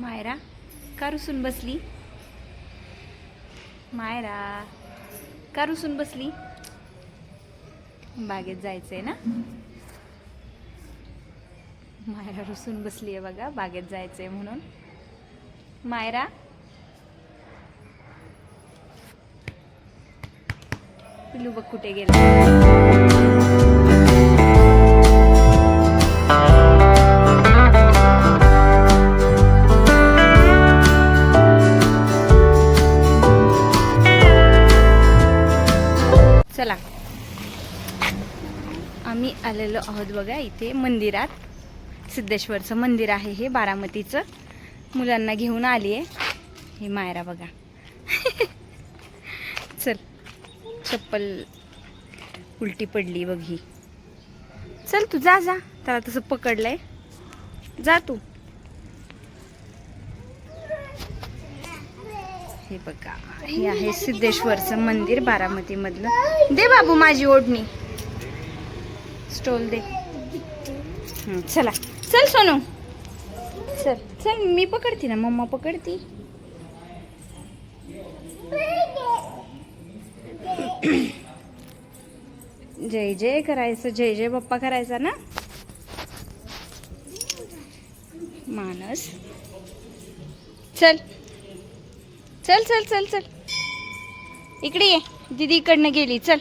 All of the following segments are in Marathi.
मायरा का रुसून बसली. मायरा का रुसून बसली. बागेत जायचं आहे ना? मायरा रुसून बसली आहे बघा बागेत जायचं आहे म्हणून. मायरा? पिलू बघ कुठे गेला. आहोत बघा इथे मंदिरात. सिद्धेश्वरचं मंदिर आहे हे बारामतीचं. मुलांना घेऊन आली आहे. हे मायरा बघा. चल चप्पल उलटी पडली बघ ही. चल तू जा जा. त्याला तसं पकडलंय. जा तू. हे बघा हे आहे सिद्धेश्वरचं मंदिर बारामतीमधलं. दे बाबू माझी ओढणी. स्टोल दे. चला. चल सोनू. चल. चल मी पकडते ना मम्मा पकडती. जय जय करायचं जय जय बाप्पा करायचा ना? मानस. चल. चल चल चल चल. इकडे ये. दीदी इकडनं गेली. चल.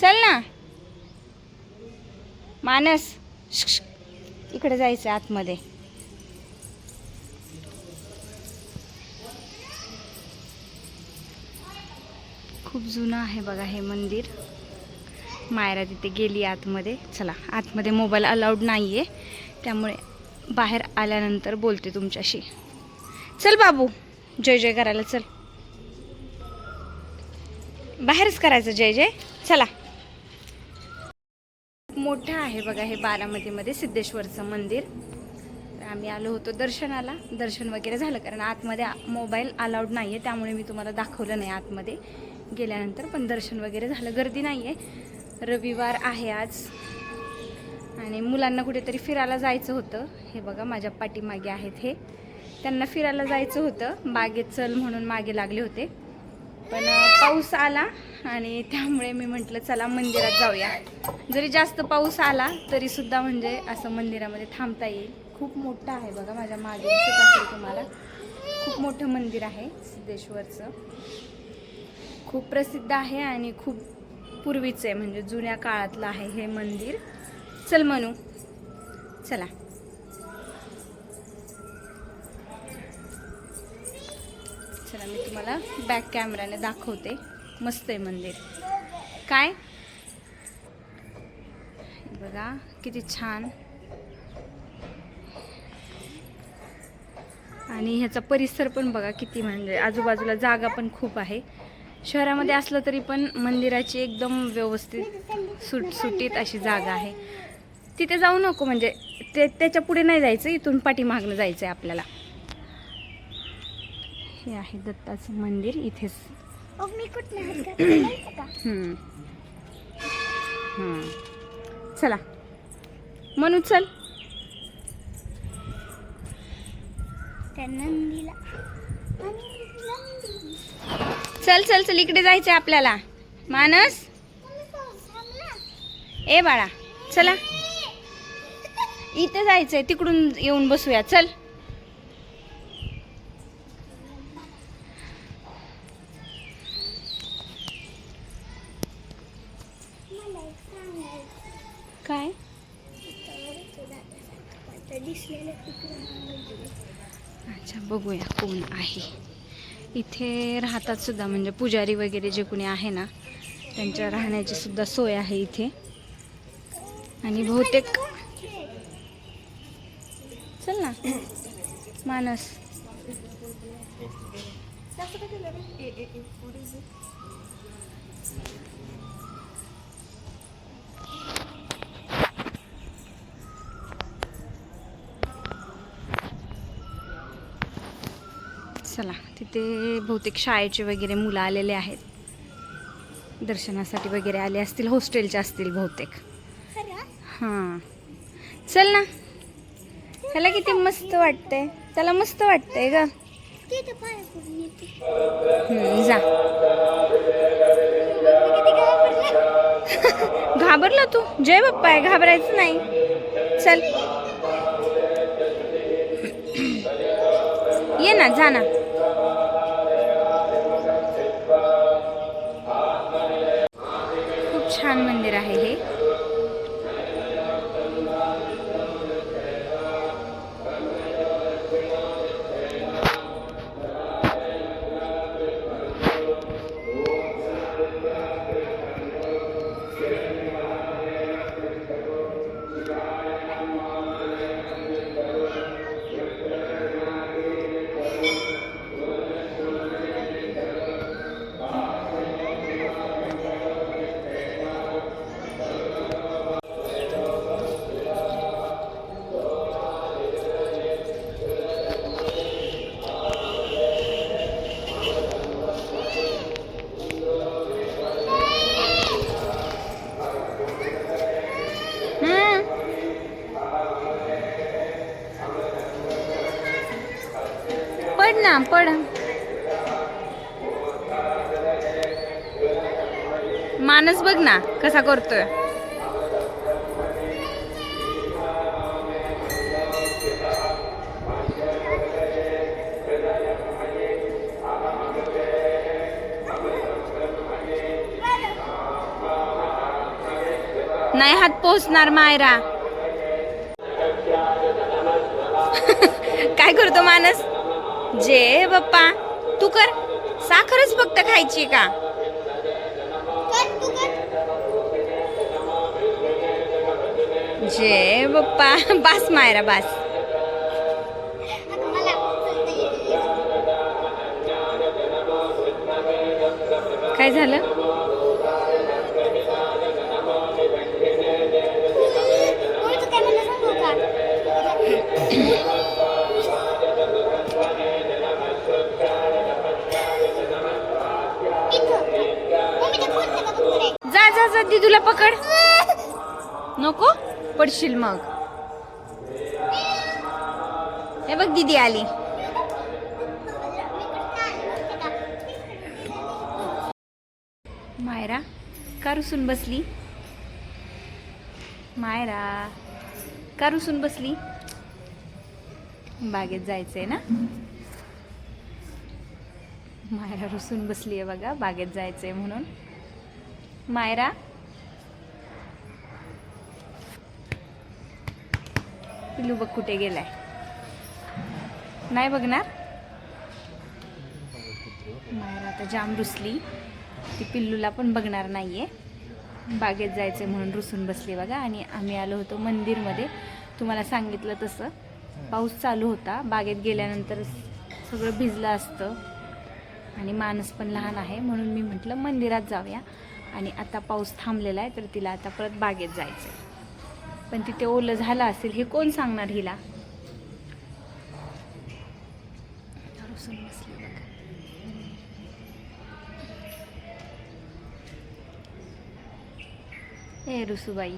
चल ना. मानस. इकडे जायचं आतमध्ये. खूप जुनं आहे बघा हे मंदिर. मायरा तिथे गेली आतमध्ये. चला आतमध्ये मोबाईल अलाउड नाही आहे त्यामुळे बाहेर आल्यानंतर बोलते तुमच्याशी. चल बाबू. जय जय करायला चल. बाहेरच करायचं जय जय. चला. मोठं आहे बघा हे बारामतीमध्ये सिद्धेश्वरचं मंदिर. आम्ही आलो होतो दर्शनाला. दर्शन वगैरे झालं कारण आतमध्ये मोबाईल अलाउड नाही आहे त्यामुळे मी तुम्हाला दाखवलं नाही आतमध्ये. गेल्यानंतर पण दर्शन वगैरे झालं. गर्दी नाही आहे रविवार आहे आज. आणि मुलांना कुठेतरी फिरायला जायचं होतं. हे बघा माझ्या पाठीमागे आहेत हे. त्यांना फिरायला जायचं होतं. बागेत चल म्हणून मागे लागले होते. पण पाऊस आला आणि त्यामुळे मी म्हटलं चला मंदिरात जाऊया. जरी जास्त पाऊस आला तरी सुद्धा म्हणजे असं मंदिरामध्ये थांबता येईल. खूप मोठं आहे बघा माझ्या मागे दिसत असेल तुम्हाला. खूप मोठं मंदिर आहे सिद्धेश्वरचं. खूप प्रसिद्ध आहे आणि खूप पूर्वीचं आहे म्हणजे जुन्या काळातलं आहे हे मंदिर. चल म्हणू चला चला मी तुम्हाला बॅक कॅमेराने दाखवते. मस्त आहे मंदिर. काय? बघा किती छान. आणि ह्याचा परिसर पण बघा किती म्हणजे आजूबाजूला जागा पण खूप आहे. शहरामध्ये असलं तरी पण मंदिराची एकदम व्यवस्थित सुटसुटीत अशी जागा आहे. तिथे जाऊ नको म्हणजे ते त्याच्या पुढे नाही जायचं इथून पाठीमागनं जायचं आहे आपल्याला. हे आहे दत्ताचं मंदिर इथेच हम्म. चला. म्हणू चल. त्या नंदीला. आणि नंदी चल चल चल. इकडे जायचं आपल्याला. मानस? ए बाळा. चला. इथे जायचंय. तिकडून येऊन बसूया. चल. काय? अच्छा बघूया कोण आहे. इथे राहतात सुद्धा म्हणजे पुजारी वगैरे जे कोणी आहे ना त्यांच्या राहण्याची सुद्धा सोय आहे इथे. आणि बहुतेक चल ना. मानस. चला तिथे बहुतेक शाळेचे वगैरे मुलं आलेले आहेत. दर्शनासाठी वगैरे आले असतील हॉस्टेलचे असतील बहुतेक. हां. चल ना. त्याला किती मस्त वाटतंय. त्याला मस्त वाटतंय ग. जा. किती घाबरला तू? जय बाप्पा आहे घाबरायचं नाही. चल. ये ना जा ना. पड ना पड. मानस बघ ना कसा करतोय. नाही हात पोचणार मायरा. जे बाप्पा. तू कर. साखरच फक्त खायची का? जे बाप्पा. बास मायरा बास. काय झालं? नको पडशील मग. हे बघ दीदी आली. मायरा का रुसून बसली? मायरा का रुसून बसली? बागेत जायचंय ना? मायरा रुसून बसली आहे बघा बागेत जायचंय म्हणून. मायरा पिल्लू बघ कुठे गेलाय. नाही बघणार? मायरा आता जाम रुसली. ती पिल्लूला पण बघणार नाहीये. बागेत जायचं म्हणून रुसून बसली बघा. आणि आम्ही आलो होतो मंदिरमध्ये. तुम्हाला सांगितलं तसं. पाऊस चालू होता. बागेत गेल्यानंतर सगळं भिजलं असतं. आणि माणूस पण लहान आहे. म्हणून मी म्हटलं मंदिरात जाऊया. आणि आता पाऊस थांबलेला आहे तर तिला आता परत बागेत जायचं आहे पण तिथे ओलं झालं असेल हे कोण सांगणार हिला? ए रुसुबाई.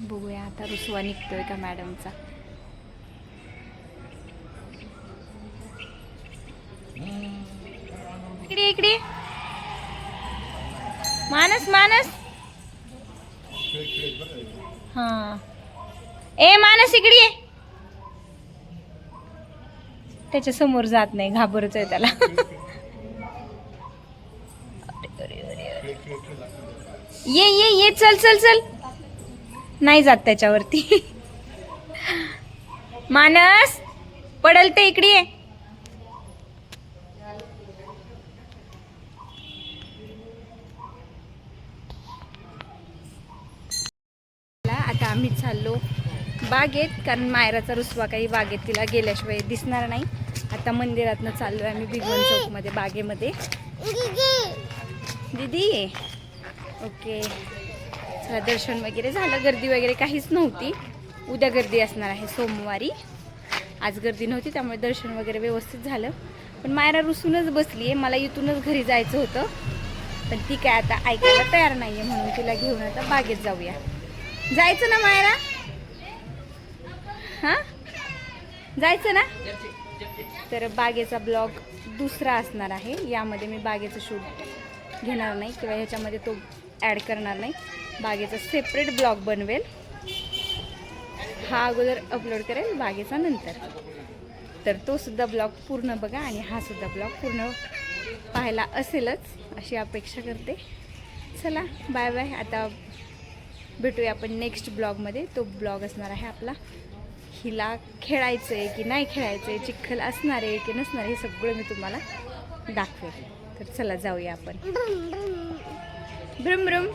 बघूया आता रुसवा निघतोय का मॅडमचा. इकडे इकडे. मानस मानस. हा. ए मानस इकडे ये. त्याच्यासमोर जात नाही घाबरच आहे त्याला. ये ये ये चल चल चल. नाही जात त्याच्यावरती. मानस पडल ते इकडे ये. आता आम्ही चाललो बागेत कारण मायराचा रुसवा काही बागेत तिला गेल्याशिवाय दिसणार नाही. आता मंदिरातनं चाललो आहे आम्ही बिगवन चौकमध्ये बागेमध्ये. दीदी ओके. दर्शन वगैरे झालं. गर्दी वगैरे काहीच नव्हती. उद्या गर्दी असणार आहे सोमवारी. आज गर्दी नव्हती त्यामुळे दर्शन वगैरे व्यवस्थित झालं. पण मायरा रुसूनच बसली आहे मला इथूनच घरी जायचं होतं. पण ती काय आता ऐकायला तयार नाही आहे म्हणून तिला घेऊन आता बागेत जाऊया. जायचं ना मायरा? हा? जायचं ना? तर बागेचा ब्लॉग दुसरा असणार आहे. यामध्ये मी बागेचं शूट घेणार नाही किंवा ह्याच्यामध्ये तो ॲड करणार नाही. बागेचा सेपरेट ब्लॉग बनवेल. हा अगोदर अपलोड करेल बागेचा नंतर. तर तो सुद्धा ब्लॉग पूर्ण बघा आणि हा सुद्धा ब्लॉग पूर्ण पाहायला असेलच अशी अपेक्षा करते. चला बाय बाय आता भेटूया आपण नेक्स्ट ब्लॉगमध्ये तो ब्लॉग असणार आहे आपला. हिला खेळायचं आहे की नाही खेळायचं आहे चिखल असणार आहे की नसणार आहे हे सगळं मी तुम्हाला दाखवेल. तर चला जाऊया आपण. ब्रुम ब्रुम.